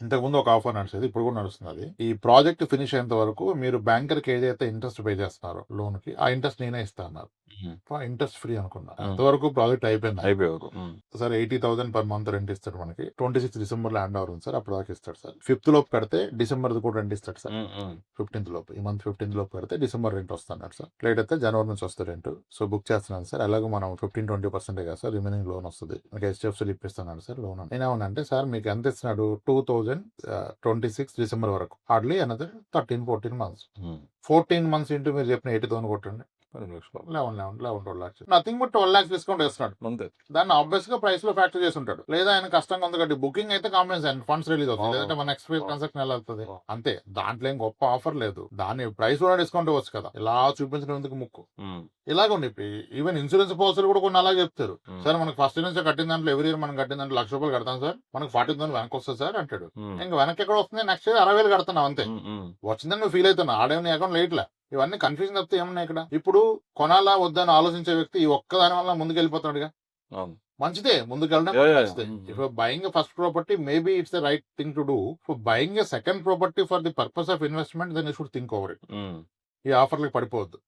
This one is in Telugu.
ఇంతకుముందు ఒక ఆఫర్ నడిచేది ఇప్పుడు కూడా నడుస్తుంది అది ఈ ప్రాజెక్ట్ ఫినిష్ అయ్యేంత వరకు మీరు బ్యాంకర్కి ఏదైతే ఇంట్రెస్ట్ పే చేస్తున్నారో లోన్కి ఆ ఇంట్రెస్ట్ నేనే ఇస్తా అన్నారు. ఇంట్రెస్ట్ ఫ్రీ అనుకున్నా. అంతవరకు ప్రాజెక్ట్ అయిపోయింది. అయిపోయారు sir eighty thousand per month rent ఇస్తాడు మనకి. ట్వంటీ సిక్స్ డిసెంబర్లో హ్యాండ్ ఓవర్ ఉంది సార్ అప్పుడు దాకా ఇస్తాడు సార్. ఫిఫ్త్ లోపు కడితే డిసెంబర్ కూడా రెంట్ ఇస్తాడు సార్. ఫిఫ్టీన్త్ లోపు. ఈ మంత్ ఫిఫ్టీన్త్ లోపు కడితే డిసెంబర్ రెంట్ వస్తున్నాడు సార్. లేట్ అయితే జనవరి నుంచి వస్తుంది రెంట్. సో బుక్ చేస్తున్నాను సార్. అలాగే మనం ఫిఫ్టీన్ ట్వంటీ పర్సెంట్ కదా సార్ రిమైనింగ్ లోన్ వస్తుంది. మనకి హెచ్డిఎఫ్సీ ఇప్పిస్తున్నాడు సార్ లోన్ నేనేమన్నా సార్ మీకు ఎంత ఇస్తున్నాడు? Two thousand twenty six December వరకు. Hardly another thirteen fourteen months. Fourteen months into మీరు చెప్పిన ఎయిటీ థౌసండ్ కొట్టండి. Eleven eleven eleven twelve lakhs nothing but twelve lakhs discount వేస్తున్నాడు. అంతే. దాన్ని ఆబ్వియస్గా ప్రైస్లో ఫ్యాక్టర్ చేసి ఉంటాడు లేదా ఆయన కష్టంగా ఉంది కాబట్టి బుకింగ్ అయితే కాంపెన్సేషన్ ఫండ్స్ రిలీజ్ అవుతుంది. లేదంటే మన ఎక్స్పీరియన్స్ అవును. కన్సెప్ట్ ఎలా అవుతుంది. అంతే. దాంట్లో ఏం గొప్ప ఆఫర్ లేదు. దాని ప్రైస్ కూడా డిస్కౌంట్ ఇవ్వచ్చు కదా. ఇలా చూపించినందుకు ముక్కు? ఇలాగ ఉంది ఈవెన్ ఇన్సూరెన్స్ పాలసీలు కూడా కొన్ని అలాగే చెప్తారు. సార్ మనకి ఫస్ట్ నుంచి కట్టిన దాంట్లో ఎవరి ఇయర్ మనం కట్టిన దాంట్లో లక్ష రూపాయలు కడతాం సార్. మనకి ఫార్టీ థౌసండ్ వెనక్కి వస్తుంది సార్ అంటాడు. ఇంకా వెనక్కి ఎక్కడ వస్తుంది? నెక్స్ట్ ఇయర్ అరవై వేలు కడుతున్నాం అంతే. వచ్చిందని నువ్వు ఫీల్ అవుతున్నా. ఆడేమి అకౌంట్ లేట్లే? ఇవన్నీ కన్ఫ్యూజన్ తప్పితే ఏమన్నా ఇక్కడ? ఇప్పుడు కొనాలా వద్దని ఆలోచించే వ్యక్తి ఈ ఒక్క దాని వల్ల ముందుకు వెళ్ళిపోతాడుగా మంచిదే ముందుకు వెళ్ళడం. If buying first property maybe it's the right thing to do for buying second property for the purpose of investment then you should think over it ఈ ఆఫర్లకు పడిపోవద్దు.